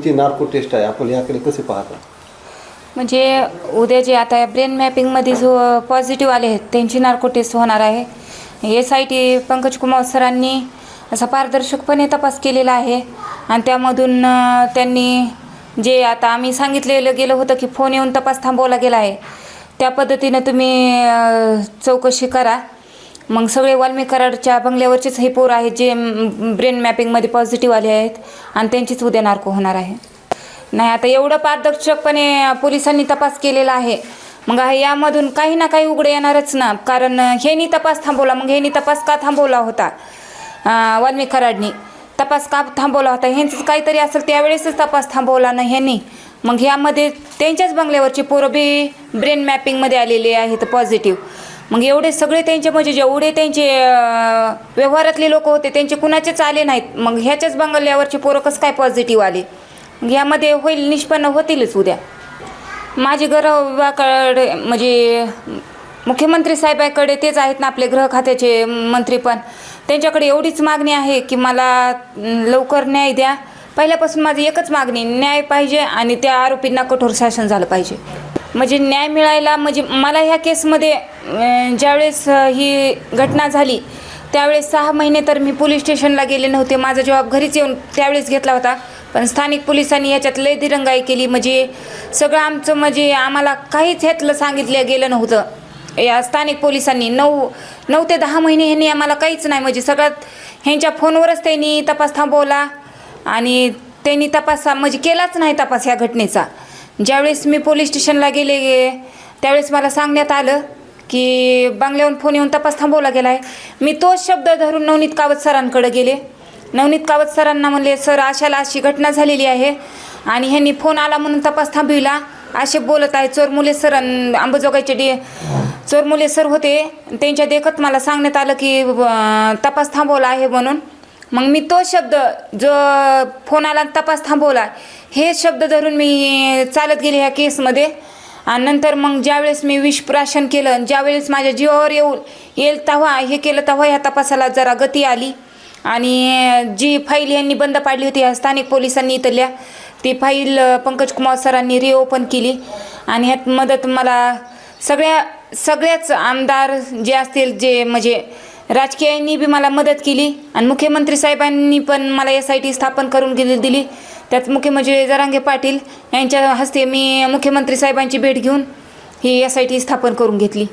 तुमची narco taste आहे? आपण याकडे कसे पाहता? म्हणजे उद्या जे आता ब्रेन मॅपिंगमध्ये जो पॉझिटिव्ह आले आहेत त्यांची नार्को टेस्ट होणार आहे. S I T Pankaj Kumar सरांनी असा पारदर्शकपणे तपास केलेला आहे. आणि त्यामधून त्यांनी जे आता आम्ही सांगितलेलं गेलं होतं की फोन येऊन तपास थांबवला गेला आहे. त्या पद्धतीनं तुम्ही चौकशी करा. मग सगळे वाल्मीकराडच्या बंगल्यावरचेच हे पोर आहेत जे ब्रेन मॅपिंगमध्ये पॉझिटिव्ह आले आहेत आणि त्यांचीच उद्या नार्को होणार आहे. नाही आता एवढं पारदर्शकपणे पोलिसांनी तपास केलेला आहे. मग आहे यामधून काही ना काही उघडे येणारच ना. कारण हेनी तपास थांबवला. मग हेनी तपास का थांबवला होता? अं, कराडनी तपास का थांबवला होता? ह्यांचंच काहीतरी असेल त्यावेळेसच तपास थांबवला ना ह्यांनी. मग ह्यामध्ये त्यांच्याच बंगल्यावरचे पोरं बी ब्रेन मॅपिंगमध्ये आलेले आहेत पॉझिटिव्ह मग एवढे सगळे त्यांचे म्हणजे जेवढे त्यांचे व्यवहारातले लोक होते त्यांचे कुणाचेच आले नाहीत. मग ह्याच्याच बंगल्यावरचे पोरं कसं काय पॉझिटिव्ह आले? मग यामध्ये होईल निष्पन्न होतीलच उद्या. माझी गृहविभागाकडे म्हणजे मुख्यमंत्री साहेबाकडे तेच आहेत ना आपले गृह खात्याचे मंत्री पण. त्यांच्याकडे एवढीच मागणी आहे की मला लवकर न्याय द्या. पहिल्यापासून माझी एकच मागणी न्याय पाहिजे आणि त्या आरोपींना कठोर शासन झालं पाहिजे. म्हणजे न्याय मिळायला म्हणजे मला ह्या केसमध्ये ज्यावेळेस ही घटना झाली त्यावेळेस सहा महिने तर मी पोलीस स्टेशनला गेले नव्हते. माझा जॉब घरीच येऊन त्यावेळेस घेतला होता. पण स्थानिक पोलिसांनी याच्यात लय दिरंगाई केली. म्हणजे सगळं आमचं म्हणजे आम्हाला काहीच ह्यातलं सांगितलं गेलं नव्हतं. या स्थानिक पोलिसांनी नऊ नऊ ते दहा महिने ह्यांनी आम्हाला काहीच नाही म्हणजे सगळ्यात ह्यांच्या फोनवरच त्यांनी तपास थांबवला आणि त्यांनी तपास म्हणजे केलाच नाही तपास ह्या घटनेचा. ज्यावेळेस मी पोलीस स्टेशनला गेले त्यावेळेस मला सांगण्यात आलं की बंगल्याहून फोन येऊन तपास थांबवला गेला आहे मी तोच शब्द धरून नवनीत कावत सरांकडे गेले. नवनीत कावत सरांना म्हणले सर अशाला अशी घटना झालेली आहे आणि ह्यांनी फोन आला म्हणून तपास थांबविला. असे बोलत आहे चोरमुले सर अंबाजोगाईचे डी चोरमुले सर होते. त्यांच्या देखत मला सांगण्यात आलं की तपास थांबवला आहे म्हणून. मग मी तो शब्द जो फोन आला आणि तपास थांबवला हे शब्द धरून मी चालत गेले ह्या केसमध्ये. आणि नंतर मग ज्यावेळेस मी विषप्राशन केलं आणि ज्यावेळेस माझ्या जीवावर येऊ येईल तेव्हा हे केलं तेव्हा ह्या तपासाला जरा गती आली. आणि जी फाईल यांनी बंद पाडली होती ह्या स्थानिक पोलिसांनी इथल्या ती फाईल पंकज कुमार सरांनी रिओपन केली. आणि ह्यात मदत मला सगळ्या सगळ्याच आमदार जे असतील जे म्हणजे राजकीयांनी बी मला मदत केली आणि मुख्यमंत्री साहेबांनी पण मला एस आय टी स्थापन करून गेली दिली. त्यात मुख्य म्हणजे जरांगे पाटील यांच्या हस्ते मी मुख्यमंत्री साहेबांची भेट घेऊन ही एस आय टी स्थापन करून घेतली.